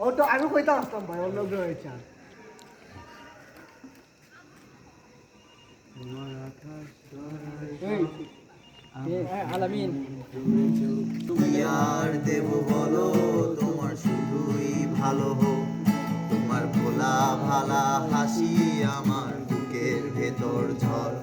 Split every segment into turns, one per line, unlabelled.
ও আর। দেব বলো তোমার শুধুই ভালো হোক। তোমার ভোলা ভালা হাসি আমার বুকের ভেতর ঝড়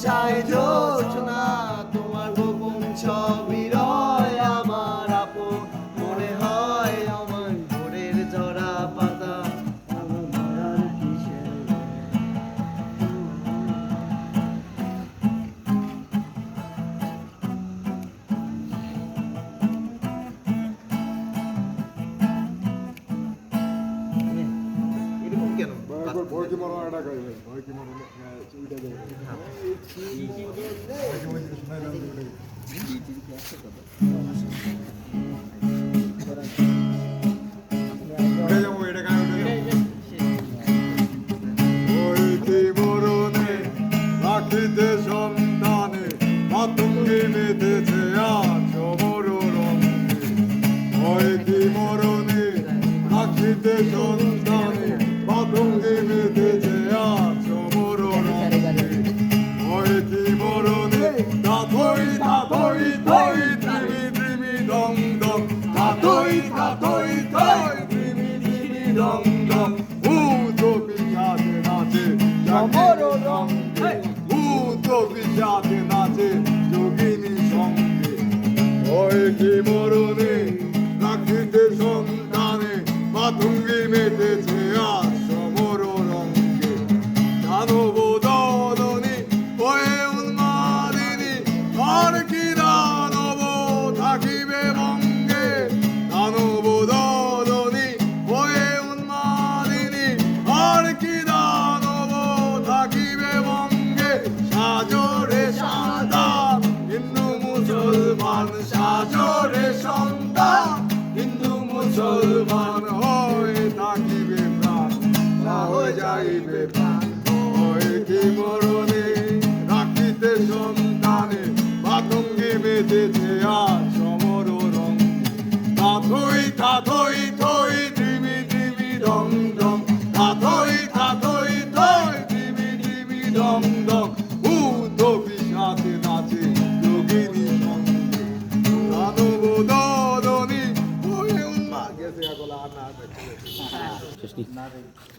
বর্ষায় জোছনা তোমার গোপন ছবি। ভয়
কি কবি জাতি নাচে যোগিনী সঙ্গে ওই কি মুসলমান সাজরে সন্তান হিন্দু মুসলমান হয়ে থাকিবে প্রাণ হয়ে যাইবে হয়ে কি মরণে রাখিতে সন্তানে বাতঙ্গে বেঁধেছে আর সমর রঙে তাথই তাথই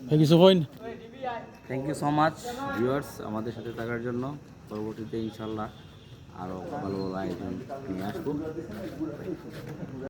thank you so fine
thank you so much viewers আমাদের সাথে থাকার জন্য। পরবর্তীতে ইনশাল্লাহ আরও ভালো ভালো আয়োজন নিয়ে আসব।